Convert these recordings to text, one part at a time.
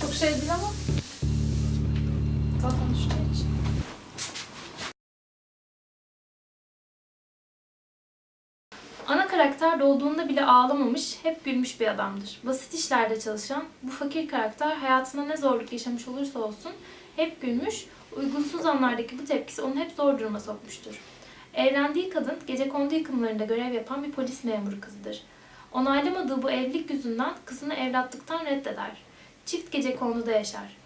Çok şey değil ama. Zaten düştüğü için. Ana karakter doğduğunda bile ağlamamış, hep gülmüş bir adamdır. Basit işlerde çalışan bu fakir karakter hayatında ne zorluk yaşamış olursa olsun hep gülmüş, uygunsuz anlardaki bu tepkisi onu hep zor duruma sokmuştur. Evlendiği kadın gecekondu yıkımlarında görev yapan bir polis memuru kızıdır. Onaylamadığı bu evlilik yüzünden kızını evlatlıktan reddeder. Çift gece konuda yaşar.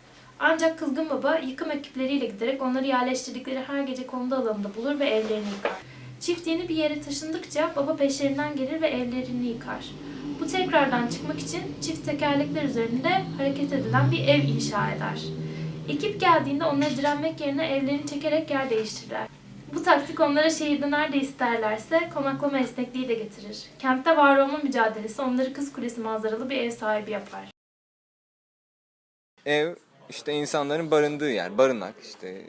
Ancak kızgın baba yıkım ekipleriyle giderek onları yerleştirdikleri her gece konuda alanında bulur ve evlerini yıkar. Çift yeni bir yere taşındıkça baba peşlerinden gelir ve evlerini yıkar. Bu tekrardan çıkmak için çift tekerlekler üzerinde hareket edilen bir ev inşa eder. Ekip geldiğinde onları direnmek yerine evlerini çekerek yer değiştirirler. Bu taktik onlara şehirde nerede isterlerse konaklama esnekliği de getirir. Kentte var olma mücadelesi onları Kız Kulesi manzaralı bir ev sahibi yapar. Ev işte insanların barındığı yer, barınak işte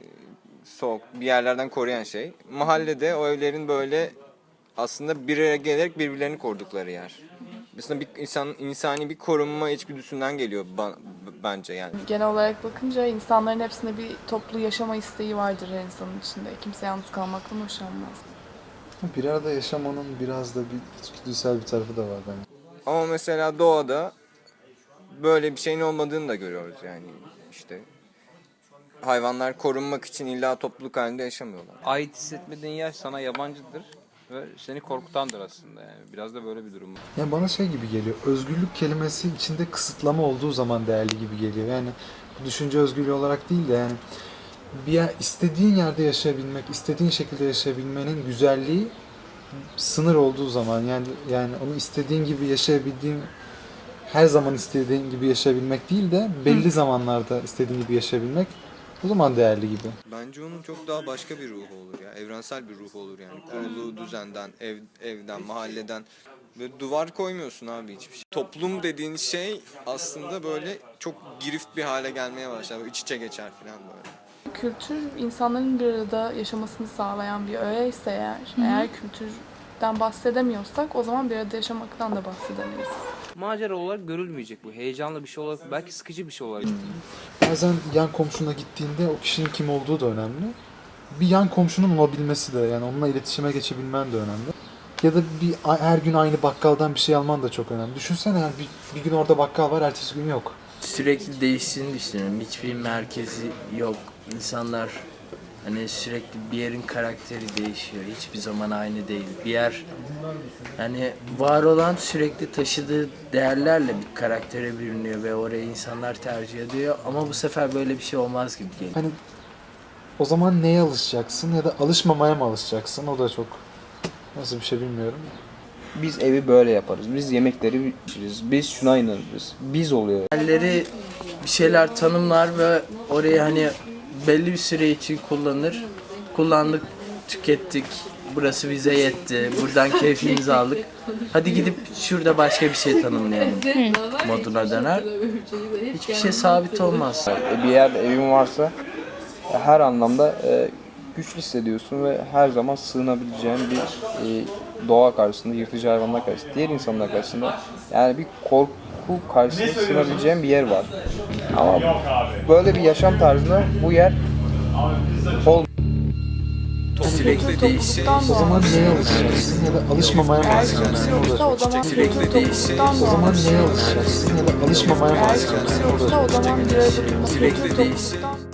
soğuk bir yerlerden koruyan şey. Mahallede o evlerin böyle aslında bir araya gelerek birbirlerini korudukları yer. Aslında bir insan insani bir korunma içgüdüsünden geliyor ba- bence yani. Genel olarak bakınca insanların hepsinde bir toplu yaşama isteği vardır her insanın içinde. Kimse yalnız kalmaktan hoşlanmaz. Bir arada yaşamanın biraz da bir içgüdüsel bir tarafı da var bence. Ama mesela doğada böyle bir şeyin olmadığını da görüyoruz yani işte. Hayvanlar korunmak için illa topluluk halinde yaşamıyorlar. ait hissetmediğin yer sana yabancıdır ve seni korkutandır aslında yani. Biraz da böyle bir durum var. Yani bana şey gibi geliyor. Özgürlük kelimesi içinde kısıtlama olduğu zaman değerli gibi geliyor. Yani bu düşünce özgürlüğü olarak değil de yani bir yer, istediğin yerde yaşayabilmek, istediğin şekilde yaşayabilmenin güzelliği sınır olduğu zaman yani yani onu istediğin gibi yaşayabildiğin her zaman istediğin gibi yaşayabilmek değil de belli zamanlarda istediğin gibi yaşayabilmek o zaman değerli gibi. Bence onun çok daha başka bir ruhu olur ya. Evrensel bir ruh olur yani. Kurulu düzenden, ev, evden, mahalleden. Ve duvar koymuyorsun abi hiçbir şey. Toplum dediğin şey aslında böyle çok girift bir hale gelmeye başlar. Böyle iç içe geçer falan böyle. Kültür insanların bir arada yaşamasını sağlayan bir öğe ise eğer, eğer kültürden bahsedemiyorsak o zaman bir arada yaşamaktan da bahsedemeyiz. Macera olarak görülmeyecek bu. Heyecanlı bir şey olarak, belki sıkıcı bir şey olarak. Bazen yan komşuna gittiğinde o kişinin kim olduğu da önemli. Bir yan komşunun olabilmesi de yani onunla iletişime geçebilmen de önemli. Ya da bir her gün aynı bakkaldan bir şey alman da çok önemli. Düşünsene yani bir, bir gün orada bakkal var, ertesi gün yok. sürekli değiştiğini düşünüyorum. Hiçbir merkezi yok. İnsanlar hani sürekli bir yerin karakteri değişiyor. Hiçbir zaman aynı değil. Bir yer hani var olan sürekli taşıdığı değerlerle bir karaktere bürünüyor ve orayı insanlar tercih ediyor. Ama bu sefer böyle bir şey olmaz gibi geliyor. Hani o zaman neye alışacaksın ya da alışmamaya mı alışacaksın? O da çok nasıl bir şey bilmiyorum. Biz evi böyle yaparız. Biz yemekleri pişiririz. Biz şuna inanırız. Biz oluyor. Yerleri bir şeyler tanımlar ve orayı hani belli bir süre için kullanır. Kullandık, tükettik. Burası bize yetti. Buradan keyfimizi aldık. Hadi gidip şurada başka bir şey tanımlayalım moduna döner. Hiçbir şey sabit olmaz. E, Bir yerde evin varsa e, her anlamda e, güçlü hissediyorsun ve her zaman sığınabileceğin bir doğa karşısında, yırtıcı hayvanlar karşısında, diğer insanlar karşısında yani bir korku karşısında sığınabileceğin bir yer var. Ama böyle bir yaşam tarzında bu yer Sürekli değişiyor. O zaman neye alışacaksın ya da alışmamaya mı alışacaksın? Sürekli topluluktan O zaman doğar. neye alışacaksın ya da alışmamaya mı alışacaksın? Sürekli topluluktan